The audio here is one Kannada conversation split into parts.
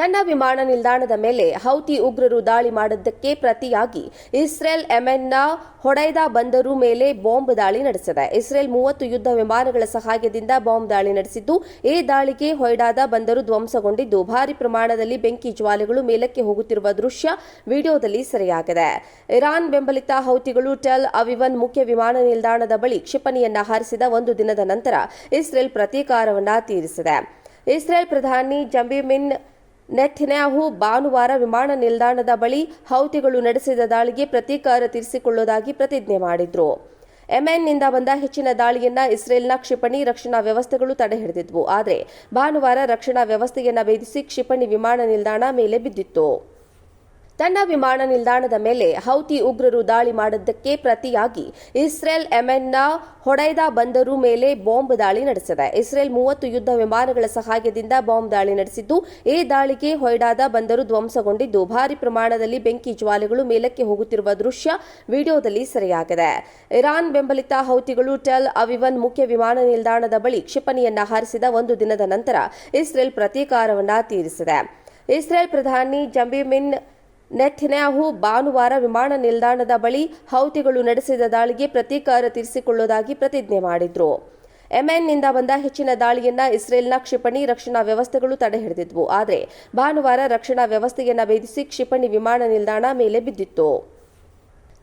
ತನ್ನ ವಿಮಾನ ನಿಲ್ದಾಣದ ಮೇಲೆ ಹೌತಿ ಉಗ್ರರು ದಾಳಿ ಮಾಡಿದ್ದಕ್ಕೆ ಪ್ರತಿಯಾಗಿ ಇಸ್ರೇಲ್ ಎಮೆನ್ನ ಹೊಡೆದ ಬಂದರು ಮೇಲೆ ಬಾಂಬ್ ದಾಳಿ ನಡೆಸಿದೆ. ಇಸ್ರೇಲ್ ಮೂವತ್ತು ಯುದ್ಧ ವಿಮಾನಗಳ ಸಹಾಯದಿಂದ ಬಾಂಬ್ ದಾಳಿ ನಡೆಸಿದ್ದು, ಈ ದಾಳಿಗೆ ಹೊಯ್ಡಾದ ಬಂದರು ಧ್ವಂಸಗೊಂಡಿದ್ದು, ಭಾರಿ ಪ್ರಮಾಣದಲ್ಲಿ ಬೆಂಕಿ ಜ್ವಾಲೆಗಳು ಮೇಲಕ್ಕೆ ಹೋಗುತ್ತಿರುವ ದೃಶ್ಯ ವಿಡಿಯೋದಲ್ಲಿ ಸೆರೆಯಾಗಿದೆ. ಇರಾನ್ ಬೆಂಬಲಿತ ಹೌತಿಗಳು ಟೆಲ್ ಅವಿವನ್ ಮುಖ್ಯ ವಿಮಾನ ನಿಲ್ದಾಣದ ಬಳಿ ಕ್ಷಿಪಣಿಯನ್ನ ಹಾರಿಸಿದ ಒಂದು ದಿನದ ನಂತರ ಇಸ್ರೇಲ್ ಪ್ರತೀಕಾರವನ್ನ ತೀರಿಸಿದೆ. ಇಸ್ರೇಲ್ ಪ್ರಧಾನಿ ಜಂಬಿಮಿನ್ ನೆಥನ್ಯಾಹು ಭಾನುವಾರ ವಿಮಾನ ನಿಲ್ದಾಣದ ಬಳಿ ಹೌತಿಗಳು ನಡೆಸಿದ ದಾಳಿಗೆ ಪ್ರತೀಕಾರ ತೀರಿಸಿಕೊಳ್ಳುವುದಾಗಿ ಪ್ರತಿಜ್ಞೆ ಮಾಡಿದ್ರು. ಎಂಎನ್ನಿಂದ ಬಂದ ಹೆಚ್ಚಿನ ದಾಳಿಯನ್ನ ಇಸ್ರೇಲ್ನ ಕ್ಷಿಪಣಿ ರಕ್ಷಣಾ ವ್ಯವಸ್ಥೆಗಳು ತಡೆಹಿಡಿದಿದ್ವು ಆದರೆ ಭಾನುವಾರ ರಕ್ಷಣಾ ವ್ಯವಸ್ಥೆಯನ್ನ ಭೇದಿಸಿ ಕ್ಷಿಪಣಿ ವಿಮಾನ ನಿಲ್ದಾಣ ಮೇಲೆ ಬಿದ್ದಿತ್ತು. ತನ್ನ ವಿಮಾನ ನಿಲ್ದಾಣದ ಮೇಲೆ ಹೌತಿ ಉಗ್ರರು ದಾಳಿ ಮಾಡಿದ್ದಕ್ಕೆ ಪ್ರತಿಯಾಗಿ ಇಸ್ರೇಲ್ ಎಮೆನ್ನ ಹೊಡೆದ ಬಂದರು ಮೇಲೆ ಬಾಂಬ್ ದಾಳಿ ನಡೆಸಿದೆ. ಇಸ್ರೇಲ್ ಮೂವತ್ತು ಯುದ್ಧ ವಿಮಾನಗಳ ಸಹಾಯದಿಂದ ಬಾಂಬ್ ದಾಳಿ ನಡೆಸಿದ್ದು, ಈ ದಾಳಿಗೆ ಹೊಯ್ಡಾದ ಬಂದರು ಧ್ವಂಸಗೊಂಡಿದ್ದು, ಭಾರಿ ಪ್ರಮಾಣದಲ್ಲಿ ಬೆಂಕಿ ಜ್ವಾಲೆಗಳು ಮೇಲಕ್ಕೆ ಹೋಗುತ್ತಿರುವ ದೃಶ್ಯ ವಿಡಿಯೋದಲ್ಲಿ ಸೆರೆಯಾಗಿದೆ. ಇರಾನ್ ಬೆಂಬಲಿತ ಹೌತಿಗಳು ಟೆಲ್ ಅವಿವನ್ ಮುಖ್ಯ ವಿಮಾನ ನಿಲ್ದಾಣದ ಬಳಿ ಕ್ಷಿಪಣಿಯನ್ನ ಹಾರಿಸಿದ ಒಂದು ದಿನದ ನಂತರ ಇಸ್ರೇಲ್ ಪ್ರತೀಕಾರವನ್ನ ತೀರಿಸಿದೆ. ಇಸ್ರೇಲ್ ಪ್ರಧಾನಿ ಜಂಬಿಮಿನ್ ನೆಥನ್ಯಾಹು ಭಾನುವಾರ ವಿಮಾನ ನಿಲ್ದಾಣದ ಬಳಿ ಹೌತಿಗಳು ನಡೆಸಿದ ದಾಳಿಗೆ ಪ್ರತೀಕಾರ ತೀರಿಸಿಕೊಳ್ಳುವುದಾಗಿ ಪ್ರತಿಜ್ಞೆ ಮಾಡಿದ್ರು. ಎಂಎನ್ನಿಂದ ಬಂದ ಹೆಚ್ಚಿನ ದಾಳಿಯನ್ನ ಇಸ್ರೇಲ್ನ ಕ್ಷಿಪಣಿ ರಕ್ಷಣಾ ವ್ಯವಸ್ಥೆಗಳು ತಡೆಹಿಡಿದಿದ್ವು ಆದರೆ ಭಾನುವಾರ ರಕ್ಷಣಾ ವ್ಯವಸ್ಥೆಯನ್ನ ಭೇದಿಸಿ ಕ್ಷಿಪಣಿ ವಿಮಾನ ನಿಲ್ದಾಣ ಮೇಲೆ ಬಿದ್ದಿತ್ತು.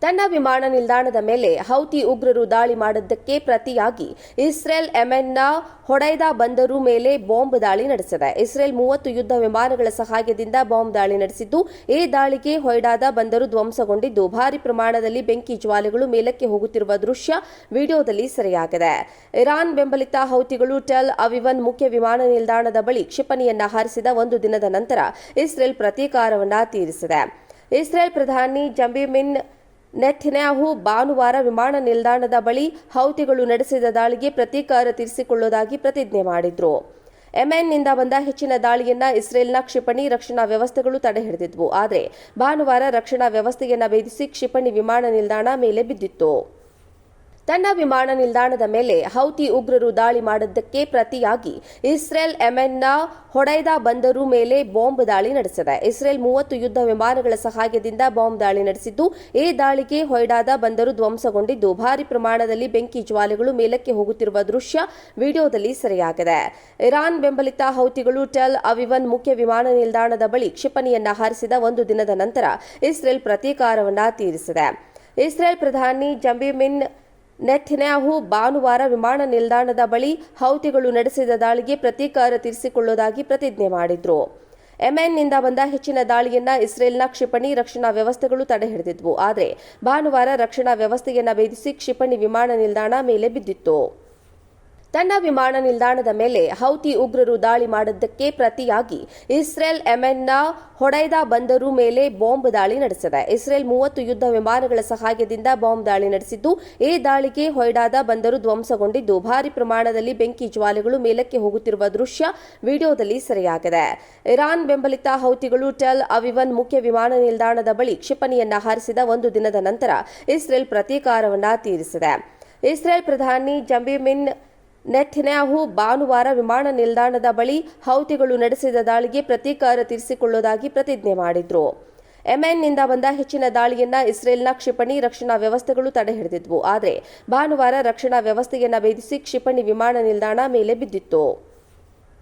ತನ್ನ ವಿಮಾನ ನಿಲ್ದಾಣದ ಮೇಲೆ ಹೌತಿ ಉಗ್ರರು ದಾಳಿ ಮಾಡಿದ್ದಕ್ಕೆ ಪ್ರತಿಯಾಗಿ ಇಸ್ರೇಲ್ ಎಮೆನ್ನ ಹೊಡೆದ ಬಂದರು ಮೇಲೆ ಬಾಂಬ್ ದಾಳಿ ನಡೆಸಿದೆ. ಇಸ್ರೇಲ್ ಮೂವತ್ತು ಯುದ್ಧ ವಿಮಾನಗಳ ಸಹಾಯದಿಂದ ಬಾಂಬ್ ದಾಳಿ ನಡೆಸಿದ್ದು, ಈ ದಾಳಿಗೆ ಹೊಯ್ಡಾದ ಬಂದರು ಧ್ವಂಸಗೊಂಡಿದ್ದು, ಭಾರಿ ಪ್ರಮಾಣದಲ್ಲಿ ಬೆಂಕಿ ಜ್ವಾಲೆಗಳು ಮೇಲಕ್ಕೆ ಹೋಗುತ್ತಿರುವ ದೃಶ್ಯ ವಿಡಿಯೋದಲ್ಲಿ ಸೆರೆಯಾಗಿದೆ. ಇರಾನ್ ಬೆಂಬಲಿತ ಹೌತಿಗಳು ಟೆಲ್ ಅವಿವನ್ ಮುಖ್ಯ ವಿಮಾನ ನಿಲ್ದಾಣದ ಬಳಿ ಕ್ಷಿಪಣಿಯನ್ನ ಹಾರಿಸಿದ ಒಂದು ದಿನದ ನಂತರ ಇಸ್ರೇಲ್ ಪ್ರತೀಕಾರವನ್ನ ತೀರಿಸಿದೆ. ಇಸ್ರೇಲ್ ಪ್ರಧಾನಿ ಜಂಬಿಮಿನ್ ನೆಥನ್ಯಾಹು ಭಾನುವಾರ ವಿಮಾನ ನಿಲ್ದಾಣದ ಬಳಿ ಹೌತಿಗಳು ನಡೆಸಿದ ದಾಳಿಗೆ ಪ್ರತೀಕಾರ ತೀರಿಸಿಕೊಳ್ಳುವುದಾಗಿ ಪ್ರತಿಜ್ಞೆ ಮಾಡಿದ್ರು. ಎಂಎನ್ನಿಂದ ಬಂದ ಹೆಚ್ಚಿನ ದಾಳಿಯನ್ನ ಇಸ್ರೇಲ್ನ ಕ್ಷಿಪಣಿ ರಕ್ಷಣಾ ವ್ಯವಸ್ಥೆಗಳು ತಡೆಹಿಡಿದಿದ್ವು ಆದರೆ ಭಾನುವಾರ ರಕ್ಷಣಾ ವ್ಯವಸ್ಥೆಯನ್ನ ಭೇದಿಸಿ ಕ್ಷಿಪಣಿ ವಿಮಾನ ನಿಲ್ದಾಣ ಮೇಲೆ ಬಿದ್ದಿತ್ತು. ತನ್ನ ವಿಮಾನ ನಿಲ್ದಾಣದ ಮೇಲೆ ಹೌತಿ ಉಗ್ರರು ದಾಳಿ ಮಾಡಿದ್ದಕ್ಕೆ ಪ್ರತಿಯಾಗಿ ಇಸ್ರೇಲ್ ಎಮೆನ್ನ ಹೊಡೆದ ಬಂದರು ಮೇಲೆ ಬಾಂಬ್ ದಾಳಿ ನಡೆಸಿದೆ. ಇಸ್ರೇಲ್ ಮೂವತ್ತು ಯುದ್ಧ ವಿಮಾನಗಳ ಸಹಾಯದಿಂದ ಬಾಂಬ್ ದಾಳಿ ನಡೆಸಿದ್ದು, ಈ ದಾಳಿಗೆ ಹೊಯ್ಡಾದ ಬಂದರು ಧ್ವಂಸಗೊಂಡಿದ್ದು, ಭಾರಿ ಪ್ರಮಾಣದಲ್ಲಿ ಬೆಂಕಿ ಜ್ವಾಲೆಗಳು ಮೇಲಕ್ಕೆ ಹೋಗುತ್ತಿರುವ ದೃಶ್ಯ ವಿಡಿಯೋದಲ್ಲಿ ಸೆರೆಯಾಗಿದೆ. ಇರಾನ್ ಬೆಂಬಲಿತ ಹೌತಿಗಳು ಟೆಲ್ ಅವಿವನ್ ಮುಖ್ಯ ವಿಮಾನ ನಿಲ್ದಾಣದ ಬಳಿ ಕ್ಷಿಪಣಿಯನ್ನು ಹಾರಿಸಿದ ಒಂದು ದಿನದ ನಂತರ ಇಸ್ರೇಲ್ ಪ್ರತೀಕಾರವನ್ನು ತೀರಿಸಿದೆ. ಇಸ್ರೇಲ್ ಪ್ರಧಾನಿ ಜಂಬಿಮಿನ್ ನೆಥನ್ಯಾಹು ಭಾನುವಾರ ವಿಮಾನ ನಿಲ್ದಾಣದ ಬಳಿ ಹೌತಿಗಳು ನಡೆಸಿದ ದಾಳಿಗೆ ಪ್ರತೀಕಾರ ತೀರಿಸಿಕೊಳ್ಳುವುದಾಗಿ ಪ್ರತಿಜ್ಞೆ ಮಾಡಿದ್ರು. ಎಂಎನ್ನಿಂದ ಬಂದ ಹೆಚ್ಚಿನ ದಾಳಿಯನ್ನ ಇಸ್ರೇಲ್ನ ಕ್ಷಿಪಣಿ ರಕ್ಷಣಾ ವ್ಯವಸ್ಥೆಗಳು ತಡೆಹಿಡಿದಿದ್ವು ಆದರೆ ಭಾನುವಾರ ರಕ್ಷಣಾ ವ್ಯವಸ್ಥೆಯನ್ನ ಭೇದಿಸಿ ಕ್ಷಿಪಣಿ ವಿಮಾನ ನಿಲ್ದಾಣ ಮೇಲೆ ಬಿದ್ದಿತ್ತು. ತನ್ನ ವಿಮಾನ ನಿಲ್ದಾಣದ ಮೇಲೆ ಹೌತಿ ಉಗ್ರರು ದಾಳಿ ಮಾಡಿದ್ದಕ್ಕೆ ಪ್ರತಿಯಾಗಿ ಇಸ್ರೇಲ್ ಎಮೆನ್ನ ಹೊಡೆದ ಬಂದರು ಮೇಲೆ ಬಾಂಬ್ ದಾಳಿ ನಡೆಸಿದೆ. ಇಸ್ರೇಲ್ ಮೂವತ್ತು ಯುದ್ಧ ವಿಮಾನಗಳ ಸಹಾಯದಿಂದ ಬಾಂಬ್ ದಾಳಿ ನಡೆಸಿದ್ದು, ಈ ದಾಳಿಗೆ ಹೊಯ್ಡಾದ ಬಂದರು ಧ್ವಂಸಗೊಂಡಿದ್ದು, ಭಾರಿ ಪ್ರಮಾಣದಲ್ಲಿ ಬೆಂಕಿ ಜ್ವಾಲೆಗಳು ಮೇಲಕ್ಕೆ ಹೋಗುತ್ತಿರುವ ದೃಶ್ಯ ವಿಡಿಯೋದಲ್ಲಿ ಸೆರೆಯಾಗಿದೆ. ಇರಾನ್ ಬೆಂಬಲಿತ ಹೌತಿಗಳು ಟೆಲ್ ಅವಿವನ್ ಮುಖ್ಯ ವಿಮಾನ ನಿಲ್ದಾಣದ ಬಳಿ ಕ್ಷಿಪಣಿಯನ್ನ ಹಾರಿಸಿದ ಒಂದು ದಿನದ ನಂತರ ಇಸ್ರೇಲ್ ಪ್ರತೀಕಾರವನ್ನ ತೀರಿಸಿದೆ. ಇಸ್ರೇಲ್ ಪ್ರಧಾನಿ ಜಂಬಿಮಿನ್ ನೆಥನ್ಯಾಹು ಭಾನುವಾರ ವಿಮಾನ ನಿಲ್ದಾಣದ ಬಳಿ ಹೌತಿಗಳು ನಡೆಸಿದ ದಾಳಿಗೆ ಪ್ರತೀಕಾರ ತೀರಿಸಿಕೊಳ್ಳುವುದಾಗಿ ಪ್ರತಿಜ್ಞೆ ಮಾಡಿದ್ರು. ಎಂಎನ್ನಿಂದ ಬಂದ ಹೆಚ್ಚಿನ ದಾಳಿಯನ್ನ ಇಸ್ರೇಲ್ನ ಕ್ಷಿಪಣಿ ರಕ್ಷಣಾ ವ್ಯವಸ್ಥೆಗಳು ತಡೆಹಿಡಿದಿದ್ವು ಆದರೆ ಭಾನುವಾರ ರಕ್ಷಣಾ ವ್ಯವಸ್ಥೆಯನ್ನ ಭೇದಿಸಿ ಕ್ಷಿಪಣಿ ವಿಮಾನ ನಿಲ್ದಾಣ ಮೇಲೆ ಬಿದ್ದಿತ್ತು.